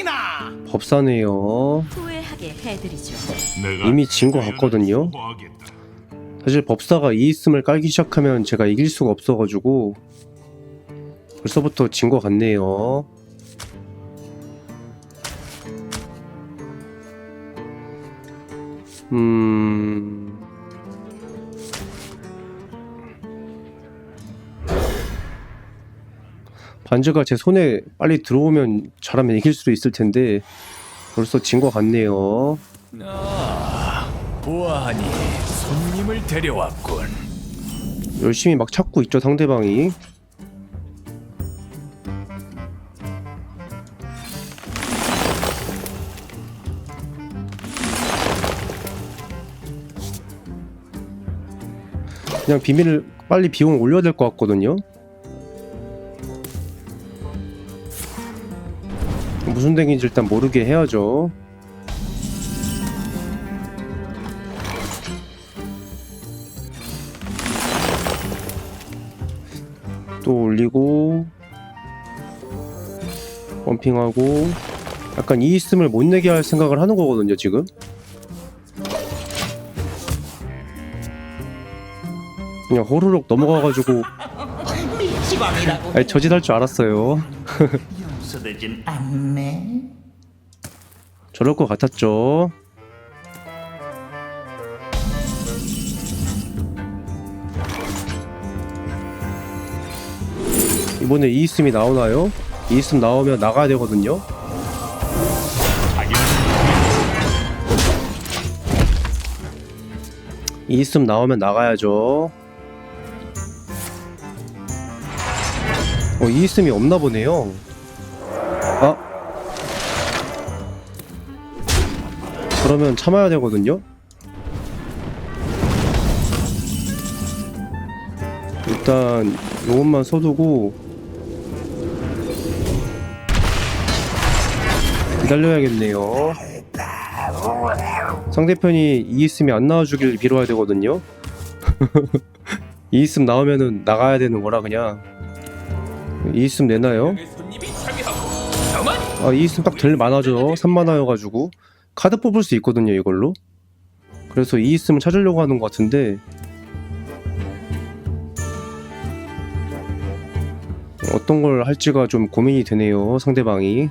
것이나 법사네요. 후회하게 해드리죠. 내가 이미 진것 대회를 같거든요. 사실 법사가 이 있음을 깔기 시작하면 제가 이길 수가 없어가지고 벌써부터 진것 같네요. 음... 반지가 제 손에 빨리 들어오면 잘하면 이길 수도 있을 텐데 벌써 진 것 같네요. 아, 보아하니 손님을 데려왔군. 열심히 막 찾고 있죠 상대방이 그냥 비밀을 빨리 비용 올려야 될 것 같거든요 무슨 덱인지 일단 모르게 해야죠. 또 올리고 펌핑하고 약간 이 있음을 못 내게 할 생각을 하는 거거든요 지금. 그냥 호로록 넘어가가지고. 아니 저짓 할 줄 알았어요 용서되진 않네. 저럴 것 같았죠 이번에 이 있음이 나오나요? 이 있음 나오면 나가야 되거든요 이 있음 나오면 나가야죠 어, 이 있음이 없나 보네요 아 그러면 참아야 되거든요? 일단 요것만 써두고 기다려야겠네요. 상대편이 이 있음이 안 나와주길 빌어야 되거든요. 이 있음 나오면은 나가야 되는 거라 그냥. 이 있음 내나요? 아, 이 있음 딱될 만하죠. 3만화여가지고 카드 뽑을 수 있거든요, 이걸로. 그래서 이 있음을 찾으려고 하는 것 같은데 어떤 걸 할지가 좀 고민이 되네요, 상대방이.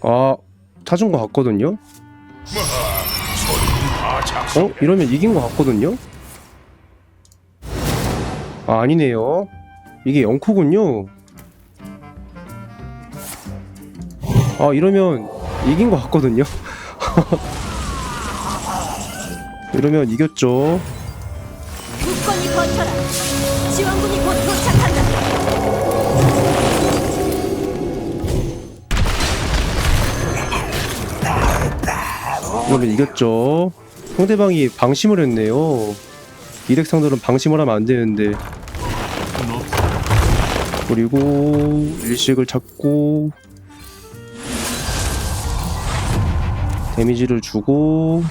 아, 찾은 것 같거든요. 어? 이러면 이긴 것 같거든요. 아, 아니네요. 이게 영코군요. 아, 이러면 이긴 것 같거든요. 이러면 이겼죠. 국권이 버텨라. 지원군이 곧 도착한다. 이러면 이겼죠. 상대방이 방심을 했네요. 이덱 상들은 방심을 하면 안 되는데. 그리고 일식을 찾고 데미지를 주고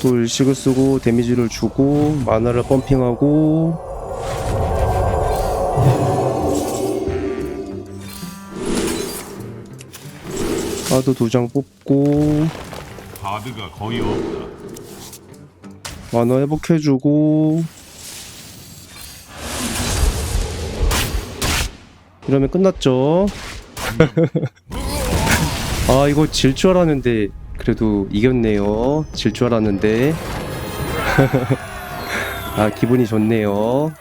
또 일식을 쓰고 데미지를 주고 마나를 펌핑하고 카드 두 장 뽑고 카드가 거의 없다. 만화 회복해주고 이러면 끝났죠. 아 이거 질 줄 알았는데 그래도 이겼네요. 질 줄 알았는데. 아 기분이 좋네요